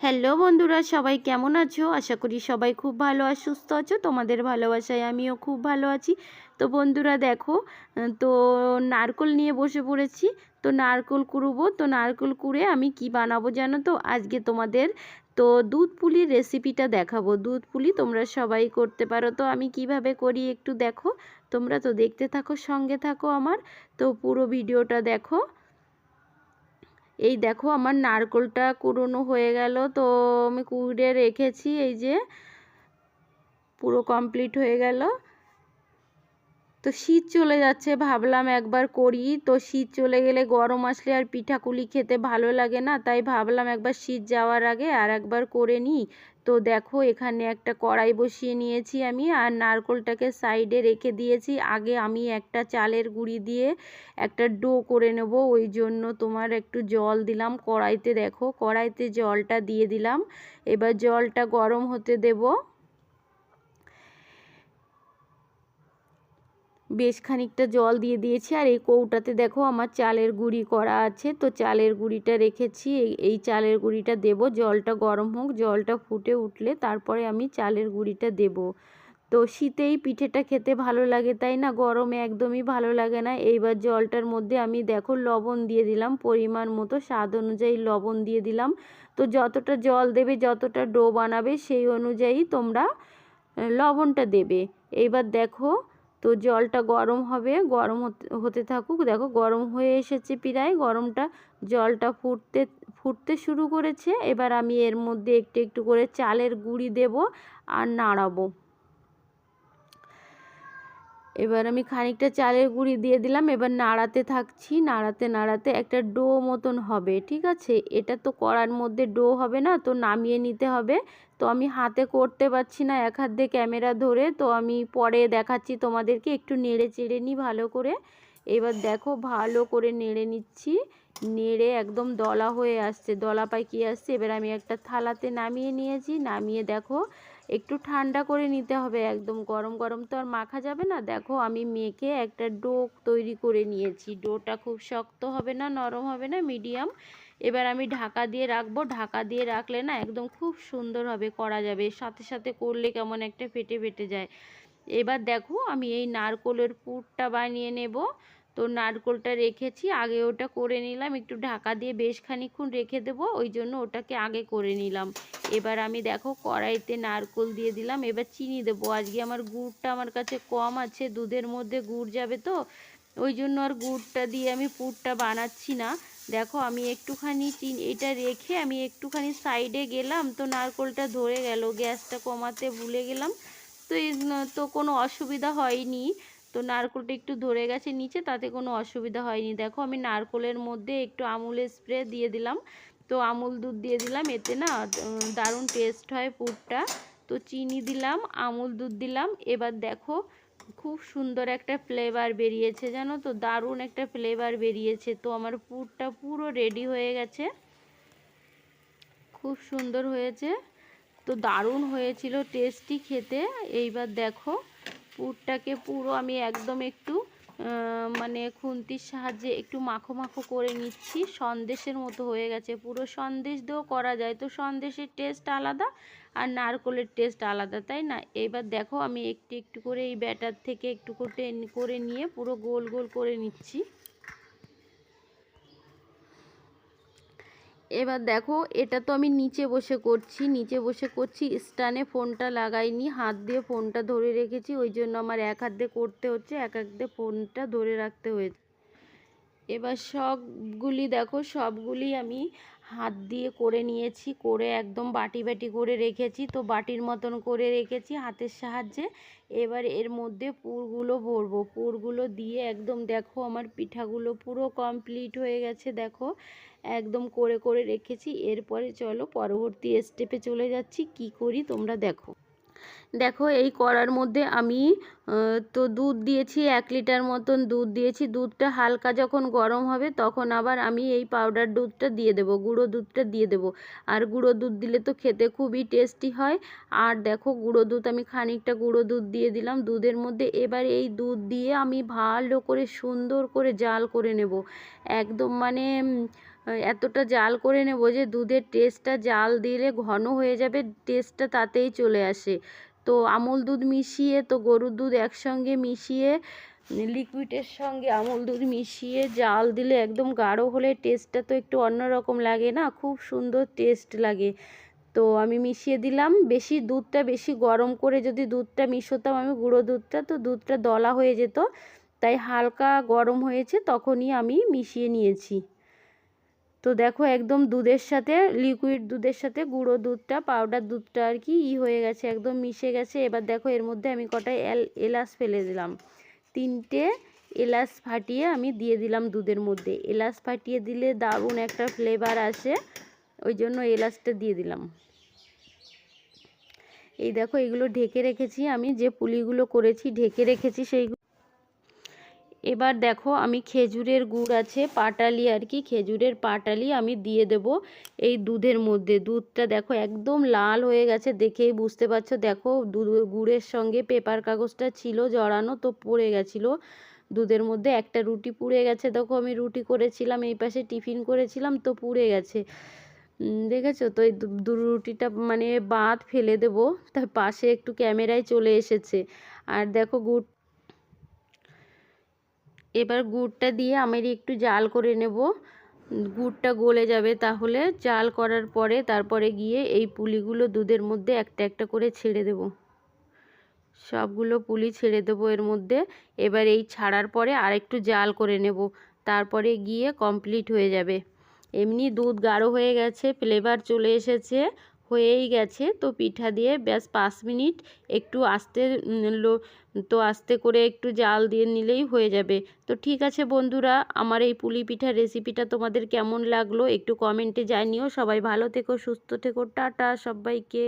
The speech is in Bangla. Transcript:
হ্যালো বন্ধুরা, সবাই কেমন আছো? আশা করি সবাই খুব ভালো আর সুস্থ আছো। তোমাদের ভালোবাসায় আমিও খুব ভালো আছি। তো বন্ধুরা দেখো তো নারকল নিয়ে বসে পড়েছি। তো নারকল কুড়বো, তো নারকল কুড়ে আমি কি বানাবো জানো তো? আজকে তোমাদের, তো দুধ পুলির রেসিপিটা দেখাবো। দুধ পুলি তোমরা সবাই করতে পারো। তো আমি কীভাবে করি একটু দেখো। তোমরা তো দেখতে থাকো, সঙ্গে থাকো আমার। তো পুরো ভিডিওটা দেখো। এই দেখো আমার নারকোলটা কুড়োনো হয়ে গেল, তো আমি কুড়ে রেখেছি, এই যে পুরো কমপ্লিট হয়ে গেল। তো শীত চলে যাচ্ছে, ভাবলাম একবার করি। তো শীত চলে গেলে গরম আসলে আর পিঠাকুলি খেতে ভালো লাগে না, তাই ভাবলাম একবার শীত যাওয়ার আগে আর একবার করে নিই। তো দেখো এখানে একটা কড়াই বসিয়ে নিয়েছি আমি, আর নারকোলটাকে সাইডে রেখে দিয়েছি। আগে আমি একটা চালের গুঁড়ি দিয়ে একটা ডো করে নেব, ওই জন্য তোমার একটু জল দিলাম কড়াইতে। দেখো কড়াইতে জলটা দিয়ে দিলাম, এবার জলটা গরম হতে দেবো। বেশ খানিকটা জল দিয়ে দিয়েছি। আর এই কৌটাতে দেখো আমার চালের গুঁড়ি করা আছে। তো চালের গুঁড়িটা রেখেছি। এই চালের গুঁড়িটা দেব। জলটা গরম হোক, জলটা ফুটে উঠলে তারপরে আমি চালের গুঁড়িটা দেব। তো শীতেই পিঠেটা খেতে ভালো লাগে, তাই না? গরমে একদমই ভালো লাগে না। এইবার জলটার মধ্যে আমি দেখো লবণ দিয়ে দিলাম পরিমাণ মতো, স্বাদ অনুযায়ী লবণ দিয়ে দিলাম। তো যতটা জল দেবে, যতটা ডো বানাবে, সেই অনুযায়ী তোমরা লবণটা দেবে। এইবার দেখো তো জলটা গরম হবে, গরম হতে থাকুক। দেখো গরম হয়ে এসেছে প্রায়, গরমটা জলটা ফুটতে ফুটতে শুরু করেছে। এবার আমি এর মধ্যে একটু একটু করে চালের গুঁড়ি দেব আর নাড়াবো। এবার আমি খানিকটা চালের গুঁড়ি দিয়ে দিলাম। এবার নাড়াতে থাকছি। নাড়াতে নাড়াতে একটা ডো মতন হবে, ঠিক আছে? এটা তো করার মধ্যে ডো হবে না, তো নামিয়ে নিতে হবে। তো আমি হাতে করতে পারছি না এক হাত দিয়ে ক্যামেরা ধরে। তো আমি পরে দেখাচ্ছি তোমাদেরকে, একটু নেড়ে চেড়ে নিই ভালো করে। এবার দেখো, ভালো করে নেড়ে নিচ্ছি। নেড়ে একদম দলা হয়ে আসছে, দলা পাকিয়ে আসছে। এবার আমি একটা থালাতে নামিয়ে নিয়েছি। নামিয়ে দেখো একটু ঠান্ডা করে নিতে হবে একদম গরম গরম তো আর মাখা যাবে না। দেখো আমি মেখে একটা ডো তৈরি করে নিয়েছি। ডোটা খুব শক্ত হবে না, নরম হবে না, মিডিয়াম। এবার আমি ঢাকা দিয়ে রাখব। ঢাকা দিয়ে রাখলে না একদম খুব সুন্দর হবে, করা যাবে। সাথে সাথে করলে কেমন একটা ফেটে ফেটে যায়। এবার দেখো আমি এই নারকোলের পুরটা বানিয়ে নেব। তো নারকোলটা রেখেছি, আগে ওটা করে নিলাম, একটু ঢাকা দিয়ে বেশ খানিক্ষণ রেখে দেবো, ওই জন্য ওটাকে আগে করে নিলাম। এবার আমি দেখো কড়াইতে নারকোল দিয়ে দিলাম, এবার চিনি দেবো, আজকে আমার গুড়টা আমার কাছে কম আছে, দুধের মধ্যে গুড় যাবে তো, ওই জন্য আর গুড়টা দিয়ে আমি পুরটা বানাচ্ছি না। দেখো আমি একটুখানি চিনি, এটা রেখে আমি একটুখানি সাইডে গেলাম, তো নারকোলটা ধরে গেল, গ্যাসটা কমাতে ভুলে গেলাম, তো তো কোনো অসুবিধা হয়নি। তো নারকোলটা একটু ধরে গেছে নিচে, তাতে কোনো অসুবিধা হয়নি। দেখো আমি নারকোলের মধ্যে একটু আমুলের স্প্রে দিয়ে দিলাম। তো আমুল দুধ দিয়ে দিলাম, এতে না দারুণ টেস্ট হয় পুরটা। তো চিনি দিলাম, আমুল দুধ দিলাম। এবার দেখো, খুব সুন্দর একটা ফ্লেভার বেরিয়েছে, জানো তো? দারুণ একটা ফ্লেভার বেরিয়েছে। তো আমার পুরটা পুরো রেডি হয়ে গেছে। খুব সুন্দর হয়েছে। তো দারুণ হয়েছিল টেস্টি খেতে। এইবার দেখো পুরটাকে পুরো আমি একদম একটু মানে খুন্তির সাহায্যে একটু মাখো মাখো করে নিচ্ছি। সন্দেশের মতো হয়ে গেছে পুরো। সন্দেশ দিয়েও করা যায়। তো সন্দেশের টেস্ট আলাদা আর নারকলের টেস্ট আলাদা, তাই না? এবার দেখো আমি একটু একটু করে এই ব্যাটার থেকে একটু করে নিয়ে পুরো গোল গোল করে নিচ্ছি। এবার দেখো, এটা তো আমি নিচে বসে করছি, নিচে বসে করছি স্টানে ফোনটা লাগাইনি, হাত দিয়ে ফোনটা ধরে রেখেছি, ওই জন্য আমার এক হাত দিয়ে করতে হচ্ছে, এক এক দিয়ে ফোনটা ধরে রাখতে হয়েছে। এবার সবগুলি দেখো, সবগুলি আমি হাত দিয়ে করে নিয়েছি, করে একদম বাটি বাটি করে রেখেছি। তো বাটির মতন করে রেখেছি হাতের সাহায্যে। এবার এর মধ্যে পুরগুলো ভরবো। পুরগুলো দিয়ে একদম দেখো আমার পিঠাগুলো পুরো কমপ্লিট হয়ে গেছে, দেখো। একদম করে করে রেখেছি। এরপরে চলো পরবর্তী স্টেপে চলে যাচ্ছি। কি করি তোমরা দেখো। দেখো এই কড়ার মধ্যে আমি তো দুধ দিয়েছি, এক লিটার মতন দুধ দিয়েছি। দুধটা হালকা যখন গরম হবে তখন আবার আমি এই পাউডার দুধটা দিয়ে দেবো, গুঁড়ো দুধটা দিয়ে দেবো। আর গুঁড়ো দুধ দিলে তো খেতে খুবই টেস্টি হয়। আর দেখো গুঁড়ো দুধ, আমি খানিকটা গুঁড়ো দুধ দিয়ে দিলাম দুধের মধ্যে। এবার এই দুধ দিয়ে আমি ভালো করে সুন্দর করে জাল করে নেব। একদম মানে এতটা জাল করে নেব যে দুধের টেস্টটা জাল দিলে ঘন হয়ে যাবে টেস্টটা তাতেই চলে আসে। তো আমুল দুধ মিশিয়ে, তো গরুর দুধ একসঙ্গে মিশিয়ে লিকুইডের সঙ্গে আমুল দুধ মিশিয়ে জাল দিলে একদম গাঢ় হলে টেস্টটা তো একটু অন্যরকম লাগে না, খুব সুন্দর টেস্ট লাগে। তো আমি মিশিয়ে দিলাম, বেশি দুধটা বেশি গরম করে যদি দুধটা মিশোতাম আমি গুঁড়ো দুধটা, তো দুধটা দলা হয়ে যেত, তাই হালকা গরম হয়েছে, তখনই আমি মিশিয়ে নিয়েছি। তো দেখো একদম দুধের সাথে লিকুইড দুধের সাথে গুঁড়ো দুধটা পাউডার দুধটা আর কি ই হয়ে গেছে, একদম মিশে গেছে। এবার দেখো এর মধ্যে আমি কটাই এল, এলাচ ফেলে দিলাম। তিনটে এলাচ ফাটিয়ে আমি দিয়ে দিলাম দুধের মধ্যে। এলাচ ফাটিয়ে দিলে দারুণ একটা ফ্লেভার আসে, ওই জন্য এলাচটা দিয়ে দিলাম। এই দেখো এগুলো ঢেকে রেখেছি আমি, যে পুলিগুলো করেছি ঢেকে রেখেছি সেই এবার দেখো আমি খেজুরের গুড় আছে, পাটালি আর কি, খেজুরের পাটালি আমি দিয়ে দেব এই দুধের মধ্যে। দুধটা দেখো একদম লাল হয়ে গেছে দেখেই বুঝতে পারছ। দেখো দুধ, গুড়ের সঙ্গে পেপার কাগজটা ছিল জড়ানো তো পড়ে গেছিল। দুধের মধ্যে একটা রুটি পুড়ে গেছে, দেখো আমি রুটি করেছিলাম, এই পাশে টিফিন করেছিলাম তো পুড়ে গেছে। দেখেছ? তো এই দু রুটিটা মানে বাঁধ ফেলে দেবো, তার পাশে একটু ক্যামেরায় চলে এসেছে। আর দেখো গুড় এবার গুড়টা দিয়ে আমি একটু জাল করে নেব। গুড়টা গলে যাবে তাহলে জাল করার পরে তারপরে গিয়ে এই পুলিগুলো দুধের মধ্যে একটা একটা করে ছেড়ে দেব। সবগুলো পুলি ছেড়ে দেবো এর মধ্যে। এবার এই ছাড়ার পরে আর একটু জাল করে নেব। তারপরে গিয়ে কমপ্লিট হয়ে যাবে। এমনি দুধ গাঢ় হয়ে গেছে ফ্লেভার চলে এসেছে। হয়েই গেছে। তো পিঠা দিয়ে ব্যাস পাঁচ মিনিট একটু আস্তে লো, তো আস্তে করে একটু জাল দিয়ে নিলেই হয়ে যাবে। তো ঠিক আছে বন্ধুরা, আমার এই পুলি পিঠার রেসিপিটা তোমাদের কেমন লাগল একটু কমেন্টে জানিও। সবাই ভালো থেকো, সুস্থ থেকো, টাটা সবাইকে।